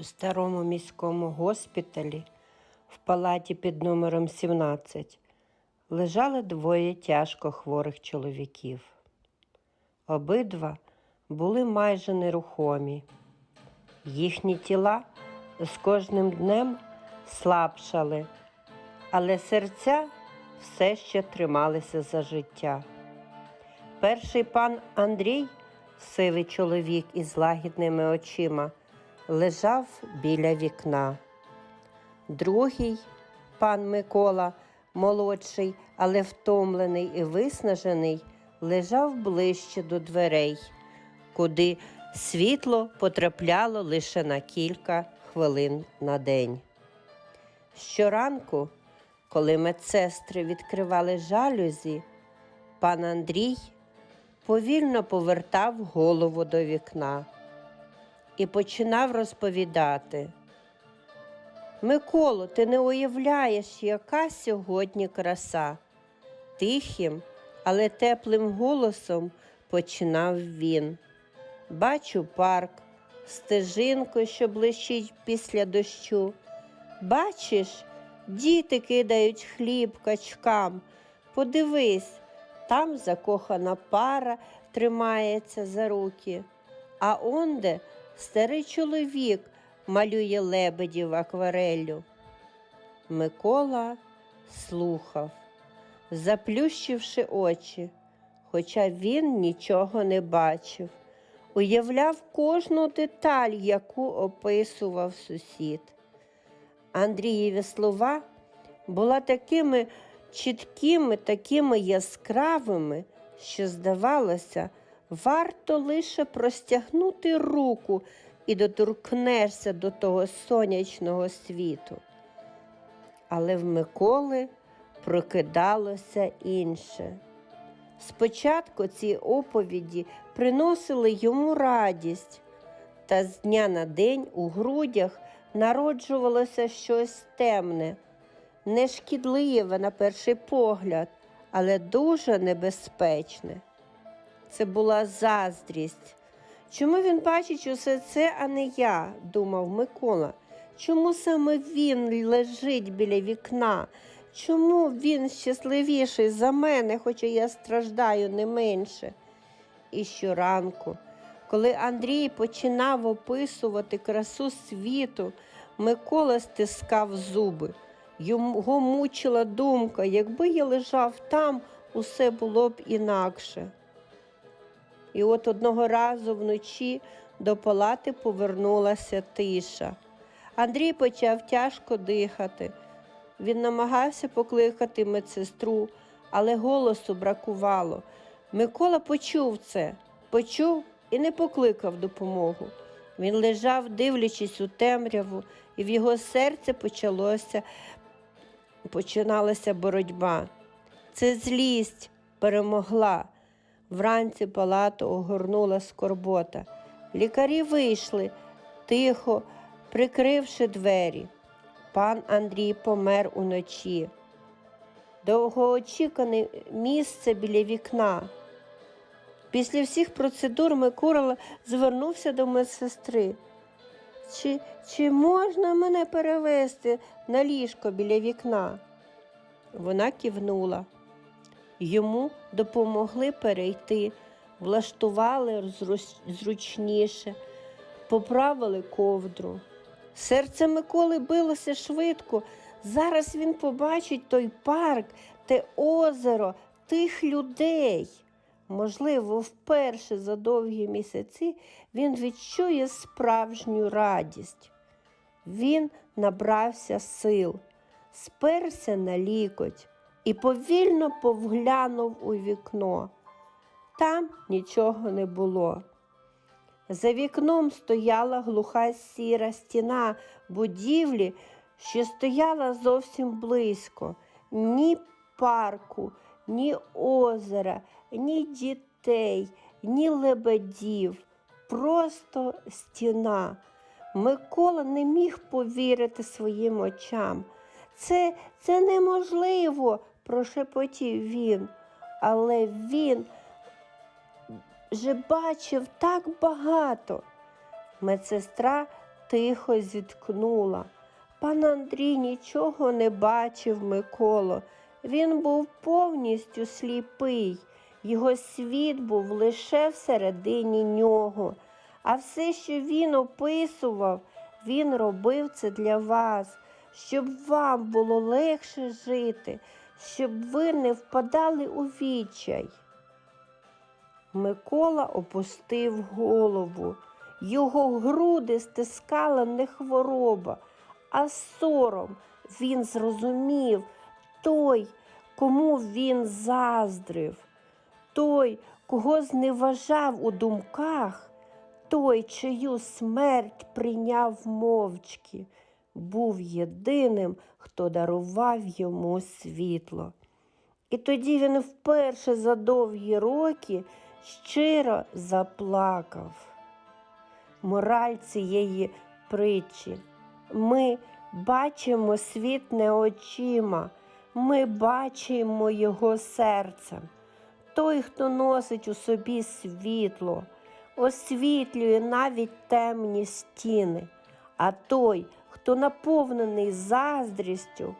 У старому міському госпіталі в палаті під номером 17 лежали двоє тяжко хворих чоловіків. Обидва були майже нерухомі. Їхні тіла з кожним днем слабшали, але серця все ще трималися за життя. Перший пан Андрій, сивий чоловік із лагідними очима, лежав біля вікна. Другий пан Микола, молодший, але втомлений і виснажений, лежав ближче до дверей, куди світло потрапляло лише на кілька хвилин на день. Щоранку, коли медсестри відкривали жалюзі, пан Андрій повільно повертав голову до вікна і починав розповідати. Миколо, ти не уявляєш, яка сьогодні краса. Тихим, але теплим голосом починав він. Бачу парк, стежинку, що блищить після дощу. Бачиш, діти кидають хліб качкам. Подивись, там закохана пара тримається за руки, а онде старий чоловік малює лебедів аквареллю. Микола слухав, заплющивши очі, хоча він нічого не бачив, уявляв кожну деталь, яку описував сусід. Андрієві слова була такими чіткими, такими яскравими, що, здавалося, варто лише простягнути руку і доторкнешся до того сонячного світу. Але в Миколи прокидалося інше. Спочатку ці оповіді приносили йому радість, та з дня на день у грудях народжувалося щось темне, нешкідливе на перший погляд, але дуже небезпечне. Це була заздрість. Чому він бачить усе це, а не я? думав Микола. Чому саме він лежить біля вікна? Чому він щасливіший за мене, хоча я страждаю не менше? І щоранку, коли Андрій починав описувати красу світу, Микола стискав зуби. Його мучила думка, якби я лежав там, усе було б інакше. І от одного разу вночі до палати повернулася тиша. Андрій почав тяжко дихати. Він намагався покликати медсестру, але голосу бракувало. Микола почув це, почув і не покликав допомогу. Він лежав, дивлячись у темряву, і в його серці почалося, починалася боротьба. Це злість перемогла. Вранці палату огорнула скорбота. Лікарі вийшли, тихо, прикривши двері. Пан Андрій помер уночі. Довгоочікане місце біля вікна. Після всіх процедур Микола звернувся до медсестри. Чи, чи можна мене перевести на ліжко біля вікна? Вона кивнула. Йому допомогли перейти, влаштували зручніше, поправили ковдру. Серце Миколи билося швидко. Зараз він побачить той парк, те озеро, тих людей. Можливо, вперше за довгі місяці він відчує справжню радість. Він набрався сил, сперся на лікоть і повільно повглянув у вікно. Там нічого не було. За вікном стояла глуха сіра стіна будівлі, що стояла зовсім близько. Ні парку, ні озера, ні дітей, ні лебедів, просто стіна. Микола не міг повірити своїм очам. Це, це неможливо, прошепотів він, але він вже бачив так багато. Медсестра тихо зіткнула. Пан Андрій нічого не бачив, Миколо. Він був повністю сліпий. Його світ був лише всередині нього. А все, що він описував, він робив це для вас, щоб вам було легше жити, щоб ви не впадали у відчай. Микола опустив голову. Його груди стискала не хвороба, а сором. Він зрозумів той, кому він заздрив, той, кого зневажав у думках, той, чию смерть прийняв мовчки, був єдиним, хто дарував йому світло. І тоді він вперше за довгі роки щиро заплакав. Мораль цієї притчі. Ми бачимо світ не очима, ми бачимо його серцем. Той, хто носить у собі світло, освітлює навіть темні стіни, а той, хто наповнений заздрістю,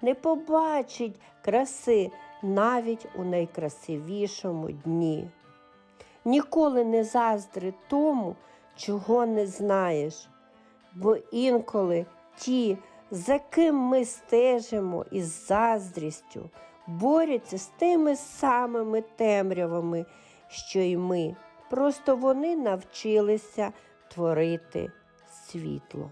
не побачить краси навіть у найкрасивішому дні. Ніколи не заздри тому, чого не знаєш, бо інколи ті, за ким ми стежимо із заздрістю, борються з тими самими темрявами, що й ми. Просто вони навчилися творити світло.